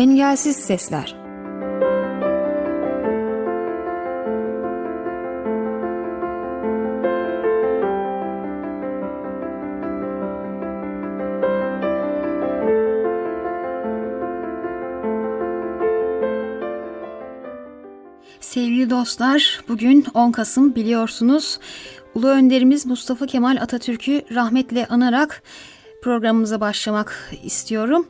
Engelsiz Sesler Sevgili dostlar, bugün 10 Kasım biliyorsunuz. Ulu Önderimiz Mustafa Kemal Atatürk'ü rahmetle anarak programımıza başlamak istiyorum.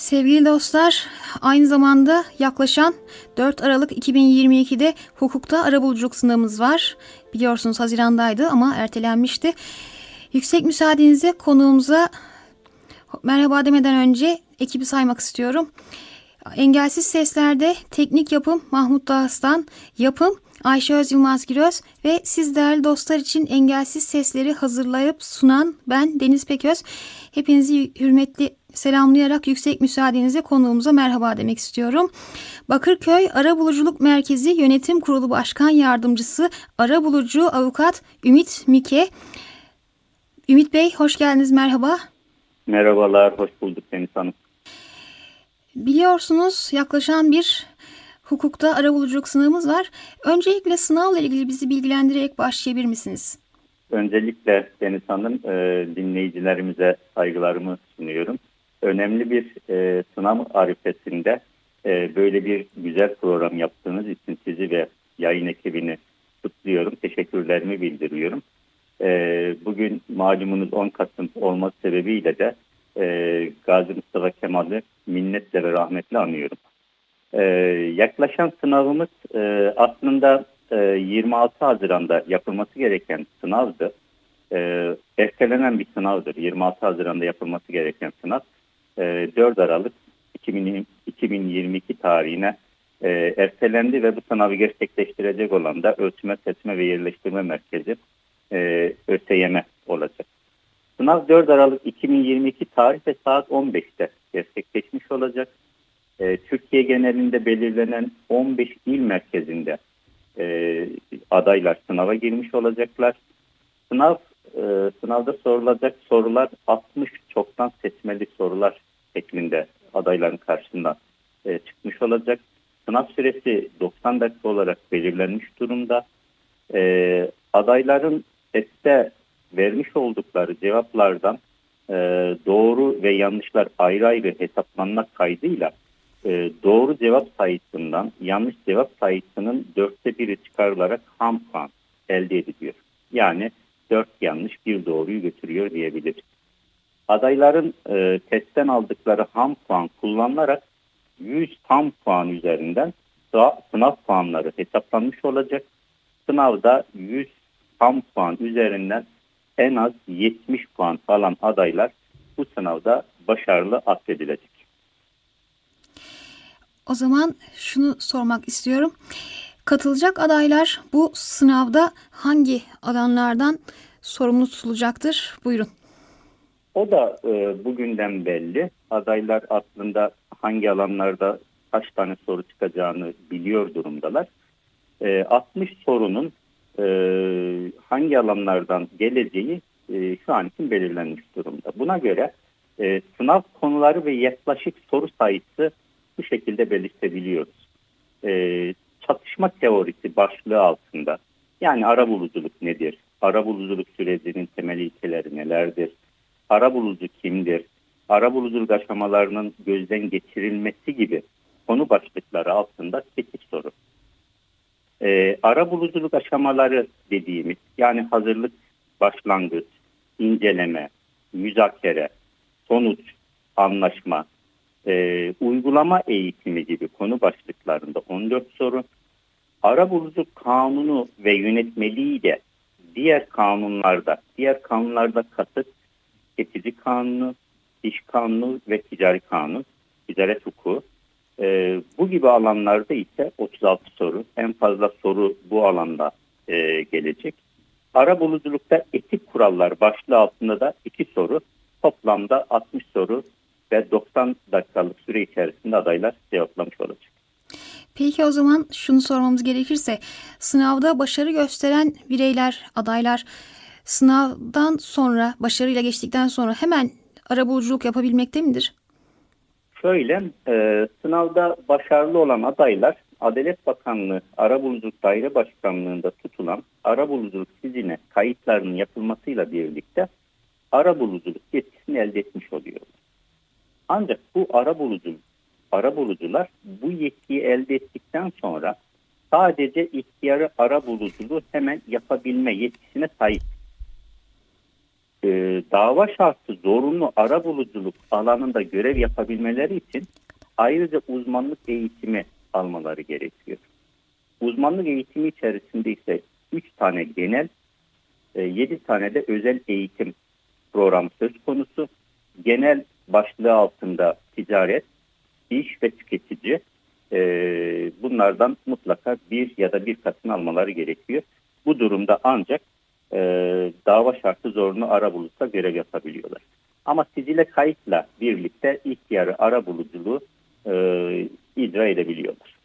Sevgili dostlar, aynı zamanda yaklaşan 4 Aralık 2022'de hukukta arabuluculuk sınavımız var. Biliyorsunuz Haziran'daydı ama ertelenmişti. Yüksek müsaadenizle konuğumuza merhaba demeden önce ekibi saymak istiyorum. Engelsiz Sesler'de teknik yapım Mahmut Dağıstan, yapım Ayşe Öz Yılmaz Giröz ve siz değerli dostlar için engelsiz sesleri hazırlayıp sunan ben Deniz Peköz. Hepinizi hürmetli selamlayarak yüksek müsaadenizle konuğumuza merhaba demek istiyorum. Bakırköy Arabuluculuk Merkezi Yönetim Kurulu Başkan Yardımcısı Arabulucu Avukat Ümit Mike. Ümit Bey hoş geldiniz merhaba. Merhabalar, hoş bulduk Deniz Hanım. Biliyorsunuz yaklaşan bir hukukta arabuluculuk sınavımız var. Öncelikle sınavla ilgili bizi bilgilendirerek başlayabilir misiniz? Öncelikle Deniz Hanım e, dinleyicilerimize saygılarımı sunuyorum. Önemli bir e, sınav arifesinde e, böyle bir güzel program yaptığınız için sizi ve yayın ekibini kutluyorum. Teşekkürlerimi bildiriyorum. E, bugün malumunuz 10 Kasım olması sebebiyle de e, Gazi Mustafa Kemal'i minnetle ve rahmetle anıyorum. Ee, yaklaşan sınavımız e, aslında e, 26 Haziran'da yapılması gereken sınavdı. E, ertelenen bir sınavdır. 26 Haziran'da yapılması gereken sınav. E, 4 Aralık 2020, 2022 tarihine e, ertelendi ve bu sınavı gerçekleştirecek olan da Ölçme, Seçme ve Yerleştirme Merkezi e, ÖSYM olacak. Sınav 4 Aralık 2022 tarih ve saat 15'te gerçekleşmiş olacak. Ee, Türkiye genelinde belirlenen 15 il merkezinde e, adaylar sınava girmiş olacaklar. Sınav e, sınavda sorulacak sorular 60 çoktan seçmeli sorular şeklinde adayların karşısında e, çıkmış olacak. Sınav süresi 90 dakika olarak belirlenmiş durumda. E, adayların testte vermiş oldukları cevaplardan e, doğru ve yanlışlar ayrı ayrı hesaplanmak kaydıyla e, doğru cevap sayısından yanlış cevap sayısının dörtte biri çıkarılarak ham puan elde ediliyor. Yani dört yanlış bir doğruyu götürüyor diyebiliriz. Adayların e, testten aldıkları ham puan kullanılarak 100 tam puan üzerinden sınav puanları hesaplanmış olacak. Sınavda 100 tam puan üzerinden en az 70 puan alan adaylar bu sınavda başarılı affedilecek. O zaman şunu sormak istiyorum. Katılacak adaylar bu sınavda hangi alanlardan sorumlu tutulacaktır? Buyurun. O da e, bugünden belli. Adaylar aslında hangi alanlarda kaç tane soru çıkacağını biliyor durumdalar. E, 60 sorunun e, hangi alanlardan geleceği e, şu an için belirlenmiş durumda. Buna göre e, sınav konuları ve yaklaşık soru sayısı bu şekilde belirtebiliyoruz. E, çatışma teorisi başlığı altında yani arabuluculuk nedir? Arabuluculuk sürecinin temel ilkeleri nelerdir? Arabulucu kimdir? Arabuluculuk aşamalarının gözden geçirilmesi gibi konu başlıkları altında 8 soru. E, arabuluculuk aşamaları dediğimiz yani hazırlık, başlangıç, inceleme, müzakere, sonuç, anlaşma, e, uygulama eğitimi gibi konu başlıklarında 14 soru, arabuluculuk kanunu ve yönetmeliği de diğer kanunlarda, diğer kanunlarda kasıt tüketici kanunu, iş kanunu ve ticari kanun, ticaret hukuku. E, bu gibi alanlarda ise 36 soru, en fazla soru bu alanda e, gelecek. Arabuluculukta etik kurallar başlığı altında da iki soru, toplamda 60 soru ve 90 dakikalık süre içerisinde adaylar cevaplamış olacak. Peki o zaman şunu sormamız gerekirse sınavda başarı gösteren bireyler, adaylar sınavdan sonra başarıyla geçtikten sonra hemen arabuluculuk yapabilmekte midir? Şöyle, e, sınavda başarılı olan adaylar Adalet Bakanlığı Arabuluculuk Daire Başkanlığı'nda tutulan arabuluculuk siziline kayıtlarının yapılmasıyla birlikte arabuluculuk yetkisini elde etmiş oluyorlar. Ancak bu arabuluculuk, arabulucular bu yetkiyi elde ettikten sonra sadece ihtiyarı arabuluculuğu hemen yapabilme yetkisine sahip. Ee, dava şartı zorunlu arabuluculuk alanında görev yapabilmeleri için ayrıca uzmanlık eğitimi almaları gerekiyor. Uzmanlık eğitimi içerisinde ise 3 tane genel, 7 tane de özel eğitim programı söz konusu. Genel başlığı altında ticaret, iş ve tüketici e, bunlardan mutlaka bir ya da bir katını almaları gerekiyor. Bu durumda ancak e, dava şartı zorunlu arabuluculukta görev yapabiliyorlar. Ama sicile kayıtla birlikte ihtiyarı arabuluculuğu e, icra edebiliyorlar.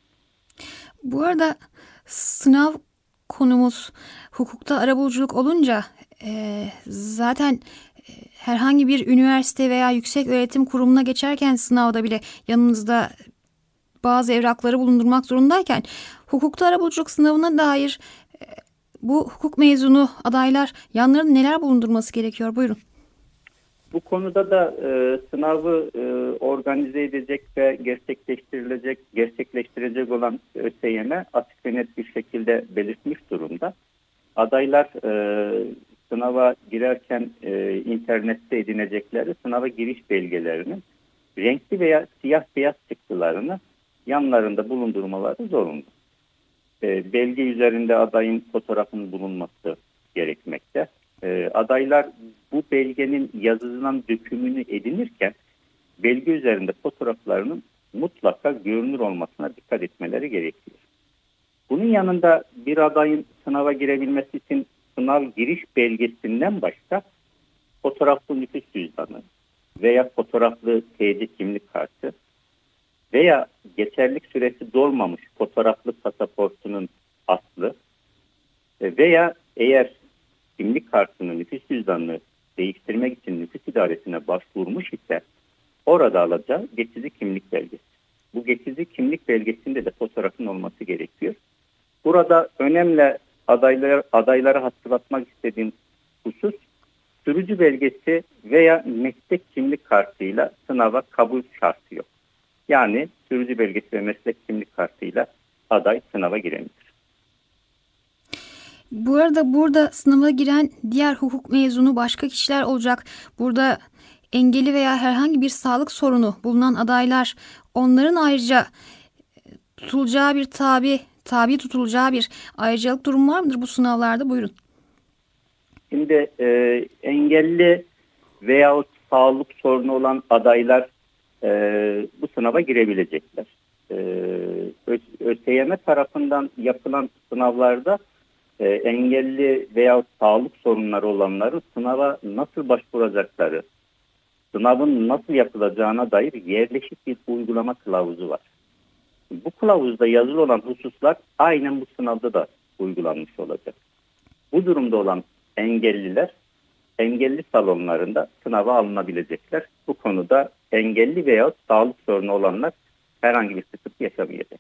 Bu arada sınav konumuz hukukta arabuluculuk olunca e, zaten e, herhangi bir üniversite veya yüksek öğretim kurumuna geçerken sınavda bile yanınızda bazı evrakları bulundurmak zorundayken hukukta arabuluculuk sınavına dair bu hukuk mezunu adaylar yanlarında neler bulundurması gerekiyor? Buyurun. Bu konuda da e, sınavı e, organize edecek ve gerçekleştirilecek, gerçekleştirecek olan ÖSYM açık ve net bir şekilde belirtmiş durumda. Adaylar e, sınava girerken e, internette edinecekleri sınava giriş belgelerinin renkli veya siyah beyaz çıktılarını yanlarında bulundurmaları zorunlu. E, belge üzerinde adayın fotoğrafının bulunması gerekmekte. E, adaylar bu belgenin yazısından dökümünü edinirken belge üzerinde fotoğraflarının mutlaka görünür olmasına dikkat etmeleri gerekiyor. Bunun yanında bir adayın sınava girebilmesi için sınav giriş belgesinden başka fotoğraflı nüfus cüzdanı veya fotoğraflı TC kimlik kartı veya geçerlik süresi dolmamış fotoğraflı pasaportunun aslı veya eğer kimlik kartını nüfus cüzdanını değiştirmek için nüfus idaresine başvurmuş ise orada alacağı geçici kimlik belgesi. Bu geçici kimlik belgesinde de fotoğrafın olması gerekiyor. Burada önemli adaylar, adaylara hatırlatmak istediğim husus sürücü belgesi veya meslek kimlik kartıyla sınava kabul şartı yok. Yani sürücü belgesi ve meslek kimlik kartıyla aday sınava giremiyor. Bu arada burada sınava giren diğer hukuk mezunu başka kişiler olacak. Burada engeli veya herhangi bir sağlık sorunu bulunan adaylar onların ayrıca tutulacağı bir tabi, tabi tutulacağı bir ayrıcalık durum var mıdır bu sınavlarda? Buyurun. Şimdi e, engelli veyahut sağlık sorunu olan adaylar e, bu sınava girebilecekler. E, ÖSYM tarafından yapılan sınavlarda e, engelli veya sağlık sorunları olanların sınava nasıl başvuracakları, sınavın nasıl yapılacağına dair yerleşik bir uygulama kılavuzu var. Bu kılavuzda yazılı olan hususlar aynen bu sınavda da uygulanmış olacak. Bu durumda olan engelliler engelli salonlarında sınava alınabilecekler. Bu konuda engelli veya sağlık sorunu olanlar herhangi bir sıkıntı yaşamayacak.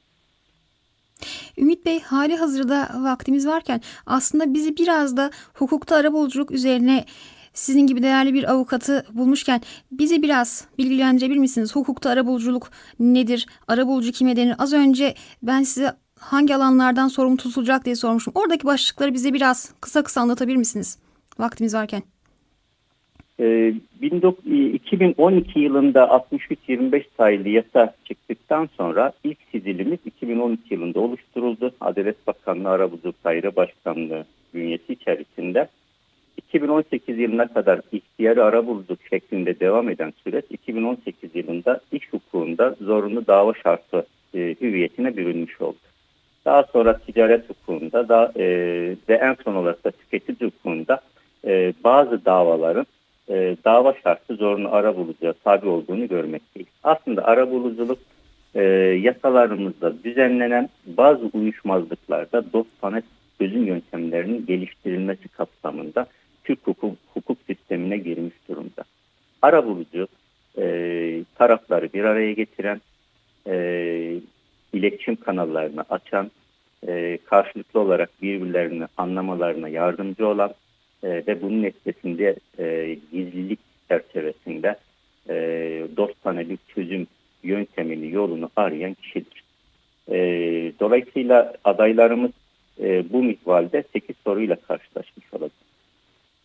Ümit Bey hali hazırda vaktimiz varken aslında bizi biraz da hukukta arabuluculuk üzerine sizin gibi değerli bir avukatı bulmuşken bizi biraz bilgilendirebilir misiniz? Hukukta arabuluculuk nedir? Arabulucu kime denir? Az önce ben size hangi alanlardan sorumlu tutulacak diye sormuşum. Oradaki başlıkları bize biraz kısa kısa anlatabilir misiniz? Vaktimiz varken. Ee, 2012 yılında 63-25 sayılı yasa çıktıktan sonra ilk sicilimiz 2012 yılında oluşturuldu. Adalet Bakanlığı Arabuluculuk Daire Başkanlığı bünyesi içerisinde. 2018 yılına kadar ihtiyarı arabuluculuk şeklinde devam eden süreç 2018 yılında iş hukukunda zorunlu dava şartı e, hüviyetine bürünmüş oldu. Daha sonra ticaret hukukunda da e, ve en son olarak da tüketici hukukunda e, bazı davaların e, dava şartı zorunlu arabulucuya tabi olduğunu görmekteyiz. Aslında arabuluculuk e, yasalarımızda düzenlenen bazı uyuşmazlıklarda dostane çözüm yöntemlerinin geliştirilmesi kapsamında Türk hukuk, hukuk sistemine girmiş durumda. Arabulucu e, tarafları bir araya getiren, e, iletişim kanallarını açan, e, karşılıklı olarak birbirlerini anlamalarına yardımcı olan e, ve bunun neticesinde e, gizlilik çerçevesinde e, dostane bir çözüm yöntemini, yolunu arayan kişidir. E, dolayısıyla adaylarımız e, bu mihvalde 8 soruyla karşılaşmış olacak.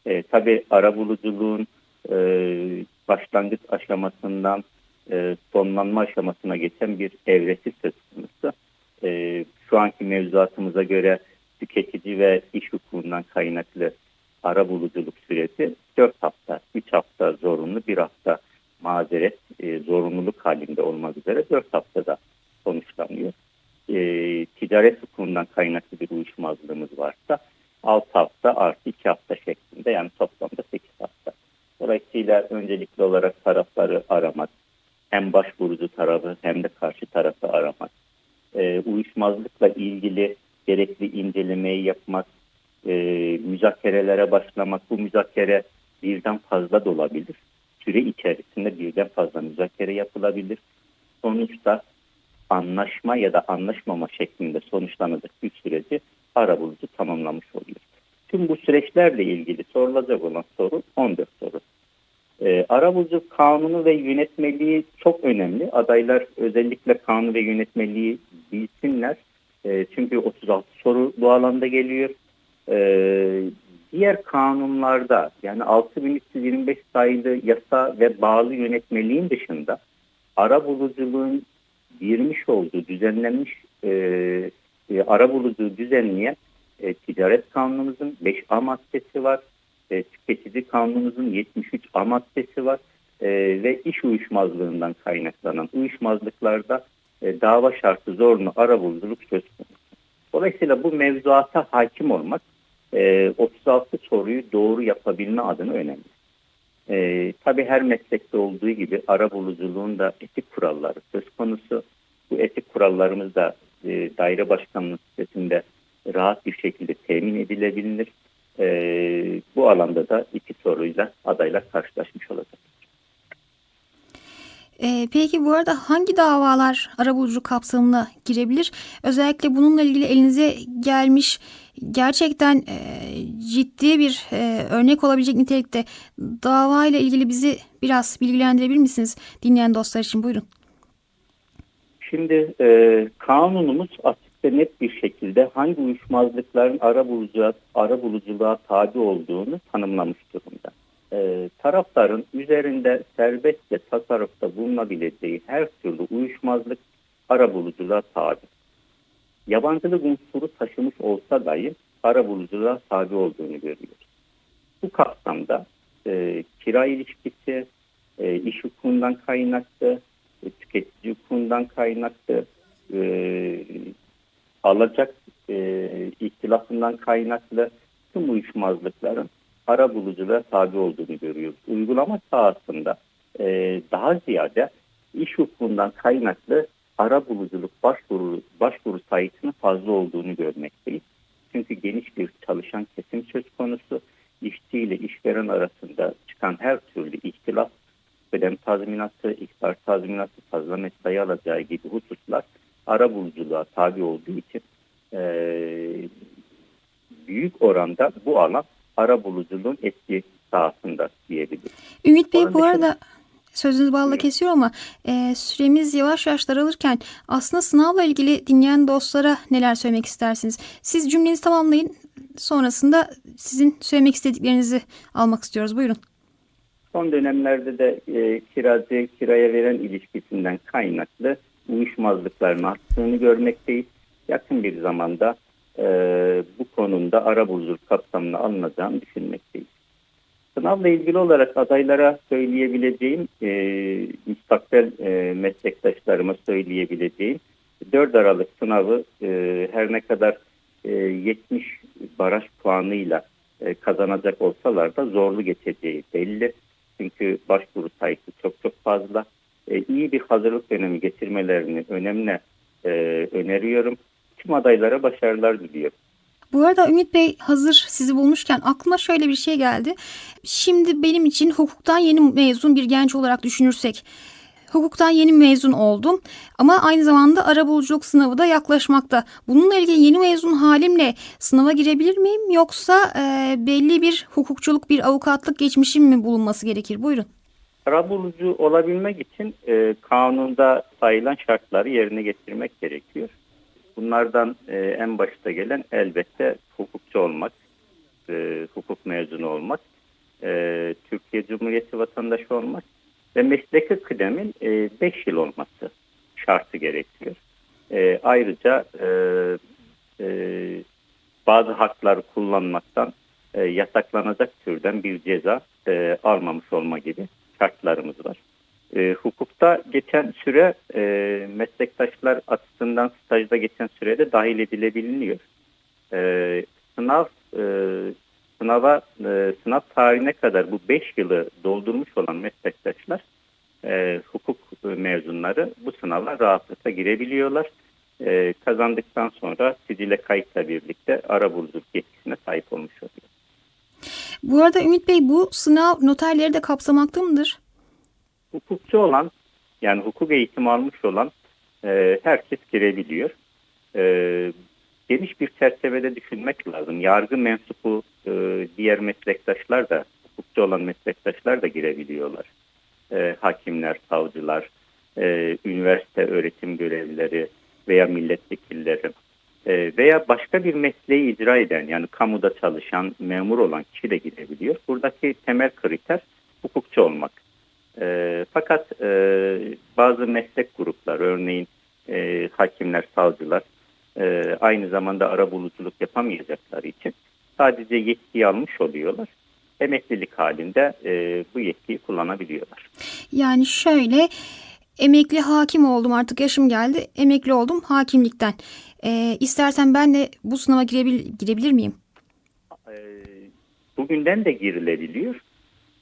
E, tabii arabuluculuğun e, başlangıç aşamasından e, sonlanma aşamasına geçen bir evresi söz konusu. E, şu anki mevzuatımıza göre tüketici ve iş hukukundan kaynaklı arabuluculuk süresi 4 hafta, 3 hafta zorunlu, 1 hafta mazeret e, zorunluluk halinde olmak üzere 4 haftada sonuçlanıyor. E, ticaret hukukundan kaynaklı bir uyuşmazlığımız varsa 6 hafta artı 2 hafta şeklinde yani toplamda 8 hafta. Dolayısıyla öncelikli olarak tarafları aramak, hem başvurucu tarafı hem de karşı tarafı aramak, e, uyuşmazlıkla ilgili müzakerelere başlamak, bu müzakere birden fazla da olabilir. Süre içerisinde birden fazla müzakere yapılabilir. Sonuçta anlaşma ya da anlaşmama şeklinde sonuçlanacak bir süreci arabulucu tamamlamış oluyor. Tüm bu süreçlerle ilgili sorulacak olan soru 14 soru. E, arabulucu kanunu ve yönetmeliği çok önemli. Adaylar özellikle kanun ve yönetmeliği bilsinler. E, çünkü 36 soru bu alanda geliyor. E, diğer kanunlarda yani 6325 sayılı yasa ve bağlı yönetmeliğin dışında arabuluculuğun girmiş olduğu düzenlenmiş e, e, arabuluculuğu düzenleyen e, ticaret kanunumuzun 5A maddesi var. E, tüketici kanunumuzun 73 A maddesi var. E, ve iş uyuşmazlığından kaynaklanan uyuşmazlıklarda e, dava şartı zorunlu arabuluculuk söz konusu. Dolayısıyla bu mevzuata hakim olmak e, 36 soruyu doğru yapabilme adına önemli. E, tabii her meslekte olduğu gibi arabuluculuğun da etik kuralları söz konusu. Bu etik kurallarımız da e, daire başkanlığı sitesinde rahat bir şekilde temin edilebilir. E, bu alanda da iki soruyla adaylar karşılaşmış olacak. Ee, peki bu arada hangi davalar arabuluculuk kapsamına girebilir? Özellikle bununla ilgili elinize gelmiş gerçekten e, ciddi bir e, örnek olabilecek nitelikte dava ile ilgili bizi biraz bilgilendirebilir misiniz dinleyen dostlar için? Buyurun. Şimdi e, kanunumuz açık ve net bir şekilde hangi uyuşmazlıkların arabuluculuğa, arabuluculuğa tabi olduğunu tanımlamış durumda. E, tarafların üzerinde serbestçe tasarrufta bulunabileceği her türlü uyuşmazlık arabuluculuğa tabi. Yabancılık unsuru taşımış olsa dahi arabuluculuğa tabi olduğunu görüyoruz. Bu kapsamda e, kira ilişkisi, e, iş hukukundan kaynaklı, e, tüketici hukukundan kaynaklı, e, alacak e, ihtilafından kaynaklı tüm uyuşmazlıkların ara buluculuğa tabi olduğunu görüyoruz. Uygulama sahasında e, daha ziyade iş hukukundan kaynaklı ara buluculuk başvuru, başvuru sayısının fazla olduğunu görmekteyiz. Çünkü geniş bir çalışan kesim söz konusu. İşçi ile işveren arasında çıkan her türlü ihtilaf, bedem tazminatı, ihbar tazminatı, fazla mesai alacağı gibi hususlar ara buluculuğa tabi olduğu için e, büyük oranda bu alan ara buluculuğun etki sahasında diyebiliriz. Ümit Bey Onun bu dışında- arada sözünüzü balla Buyurun. kesiyor ama e, süremiz yavaş yavaş daralırken aslında sınavla ilgili dinleyen dostlara neler söylemek istersiniz? Siz cümlenizi tamamlayın. Sonrasında sizin söylemek istediklerinizi almak istiyoruz. Buyurun. Son dönemlerde de e, kiracı kiraya veren ilişkisinden kaynaklı uyuşmazlıkların arttığını görmekteyiz. Yakın bir zamanda e, bu konumda ara buluculuk kapsamına alınacağını düşünmekteyiz. Sınavla ilgili olarak adaylara söyleyebileceğim, e, müstakbel e, meslektaşlarıma söyleyebileceğim 4 Aralık sınavı e, her ne kadar e, 70 baraj puanıyla e, kazanacak olsalar da zorlu geçeceği belli. Çünkü başvuru sayısı çok çok fazla. E, iyi bir hazırlık dönemi getirmelerini önemli e, öneriyorum. Tüm adaylara başarılar diliyorum. Bu arada Ümit Bey hazır sizi bulmuşken aklıma şöyle bir şey geldi. Şimdi benim için hukuktan yeni mezun bir genç olarak düşünürsek hukuktan yeni mezun oldum ama aynı zamanda arabuluculuk sınavı da yaklaşmakta. Bununla ilgili yeni mezun halimle sınava girebilir miyim yoksa e, belli bir hukukçuluk bir avukatlık geçmişim mi bulunması gerekir? Buyurun. Arabulucu olabilmek için e, kanunda sayılan şartları yerine getirmek gerekiyor. Bunlardan e, en başta gelen elbette hukukçu olmak, e, hukuk mezunu olmak, e, Türkiye Cumhuriyeti vatandaşı olmak ve mesleki kıdemin 5 yıl olması şartı gerekiyor. E, ayrıca e, e, bazı hakları kullanmaktan e, yasaklanacak türden bir ceza e, almamış olma gibi şartlarımız var. E, hukukta geçen süre e, meslektaşlar açısından stajda geçen sürede dahil edilebiliyor. E, sınav e, sınava e, sınav tarihine kadar bu 5 yılı doldurmuş olan meslektaşlar e, hukuk mezunları bu sınava rahatlıkla girebiliyorlar. E, kazandıktan sonra sicile kayıtla birlikte arabuluculuk yetkisine sahip olmuş oluyor. Bu arada Ümit Bey bu sınav noterleri de kapsamakta mıdır? hukukçu olan yani hukuk eğitimi almış olan e, herkes girebiliyor. E, geniş bir çerçevede düşünmek lazım. Yargı mensubu e, diğer meslektaşlar da hukukçu olan meslektaşlar da girebiliyorlar. E, hakimler, savcılar, e, üniversite öğretim görevlileri veya milletvekilleri e, veya başka bir mesleği icra eden yani kamuda çalışan memur olan kişi de girebiliyor. Buradaki temel kriter hukukçu olmak. E, fakat e, bazı meslek grupları örneğin e, hakimler, savcılar e, aynı zamanda arabuluculuk yapamayacakları için sadece yetkiyi almış oluyorlar. Emeklilik halinde e, bu yetkiyi kullanabiliyorlar. Yani şöyle emekli hakim oldum artık yaşım geldi emekli oldum hakimlikten. E, istersen ben de bu sınava girebil girebilir miyim? E, bugünden de girilebiliyor.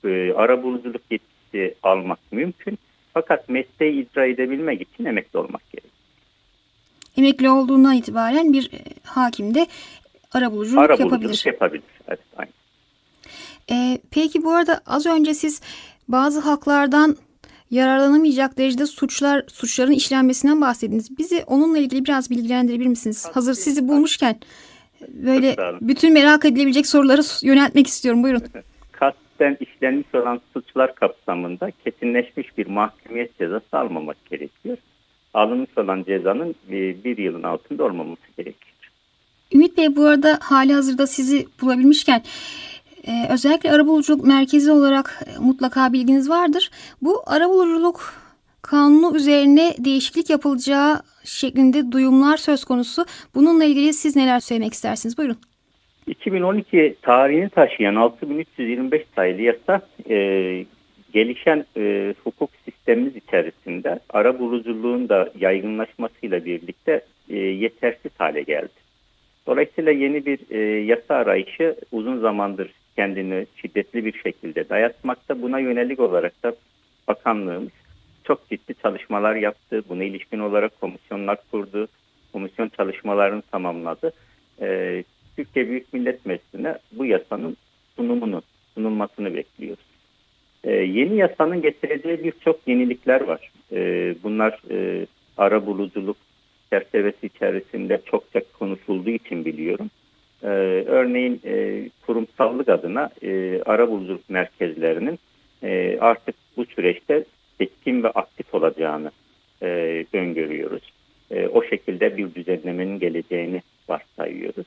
E, arabuluculuk yetkisi ehliyeti almak mümkün. Fakat mesleği icra edebilmek için emekli olmak gerekiyor. Emekli olduğundan itibaren bir e, hakim de arabuluculuk, arabuluculuk yapabilir. yapabilir. Evet, aynen. Ee, peki bu arada az önce siz bazı haklardan yararlanamayacak derecede suçlar suçların işlenmesinden bahsettiniz. Bizi onunla ilgili biraz bilgilendirebilir misiniz? Hazır sizi bulmuşken böyle bütün merak edilebilecek soruları yöneltmek istiyorum. Buyurun. Kasten işlenmiş olan suçlar kapsamında kesinleşmiş bir mahkumiyet cezası almamak gerekiyor. Alınmış olan cezanın bir yılın altında olmaması gerekiyor. Ümit Bey bu arada hali hazırda sizi bulabilmişken e, özellikle arabuluculuk merkezi olarak e, mutlaka bilginiz vardır. Bu arabuluculuk kanunu üzerine değişiklik yapılacağı şeklinde duyumlar söz konusu. Bununla ilgili siz neler söylemek istersiniz? Buyurun. 2012 tarihini taşıyan 6325 sayılı yasa e, gelişen e, hukuk sistemimiz içerisinde ara buluculuğun da yaygınlaşmasıyla birlikte e, yetersiz hale geldi. Dolayısıyla yeni bir e, yasa arayışı uzun zamandır kendini şiddetli bir şekilde dayatmakta. Buna yönelik olarak da bakanlığımız çok ciddi çalışmalar yaptı. Buna ilişkin olarak komisyonlar kurdu. Komisyon çalışmalarını tamamladı. E, Türkiye Büyük Millet Meclisi'ne bu yasanın sunumunu, sunulmasını bekliyoruz. Ee, yeni yasanın getireceği birçok yenilikler var. Ee, bunlar e, ara buluculuk çerçevesi içerisinde çokça konuşulduğu için biliyorum. Ee, örneğin e, kurumsallık adına e, ara buluculuk merkezlerinin e, artık bu süreçte etkin ve aktif olacağını e, öngörüyoruz. E, o şekilde bir düzenlemenin geleceğini varsayıyoruz.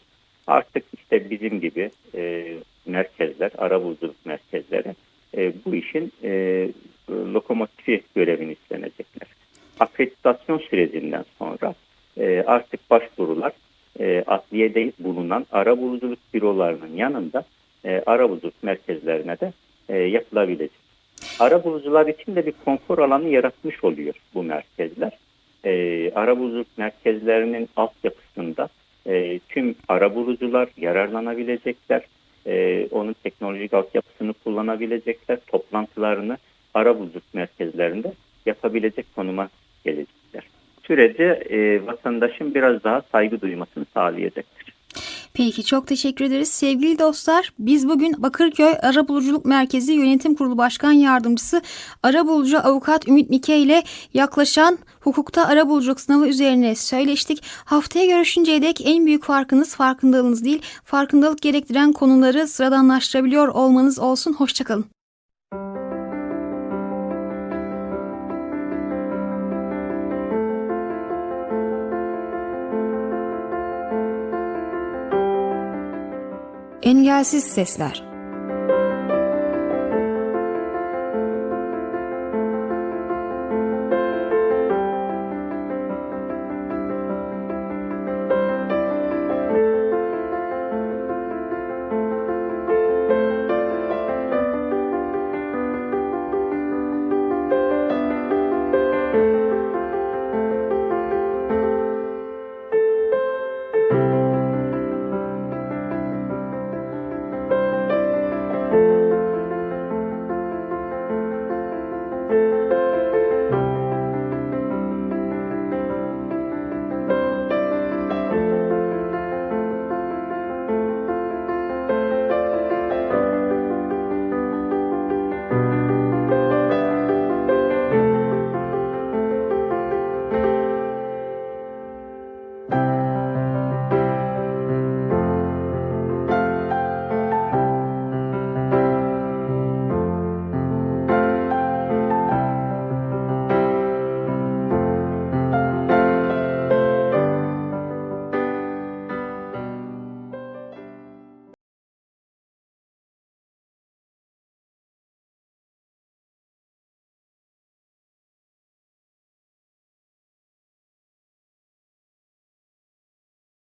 Artık işte bizim gibi e, merkezler, arabuluculuk merkezleri e, bu işin e, lokomotifi görevini üstlenecekler. Akreditasyon sürecinden sonra e, artık başvurular e, adliyede bulunan arabuluculuk bürolarının yanında e, arabuluculuk merkezlerine de e, yapılabilecek. Arabulucular için de bir konfor alanı yaratmış oluyor bu merkezler. E, arabuluculuk merkezlerinin altyapısında e, tüm arabulucular yararlanabilecekler. E, onun teknolojik altyapısını kullanabilecekler. Toplantılarını arabuluculuk merkezlerinde yapabilecek konuma gelecekler. Sürece e, vatandaşın biraz daha saygı duymasını sağlayacaktır. Peki çok teşekkür ederiz. Sevgili dostlar biz bugün Bakırköy Arabuluculuk Merkezi Yönetim Kurulu Başkan Yardımcısı Arabulucu Avukat Ümit Mike ile yaklaşan hukukta arabuluculuk sınavı üzerine söyleştik. Haftaya görüşünceye dek en büyük farkınız farkındalığınız değil farkındalık gerektiren konuları sıradanlaştırabiliyor olmanız olsun. Hoşçakalın. Engelsiz Sesler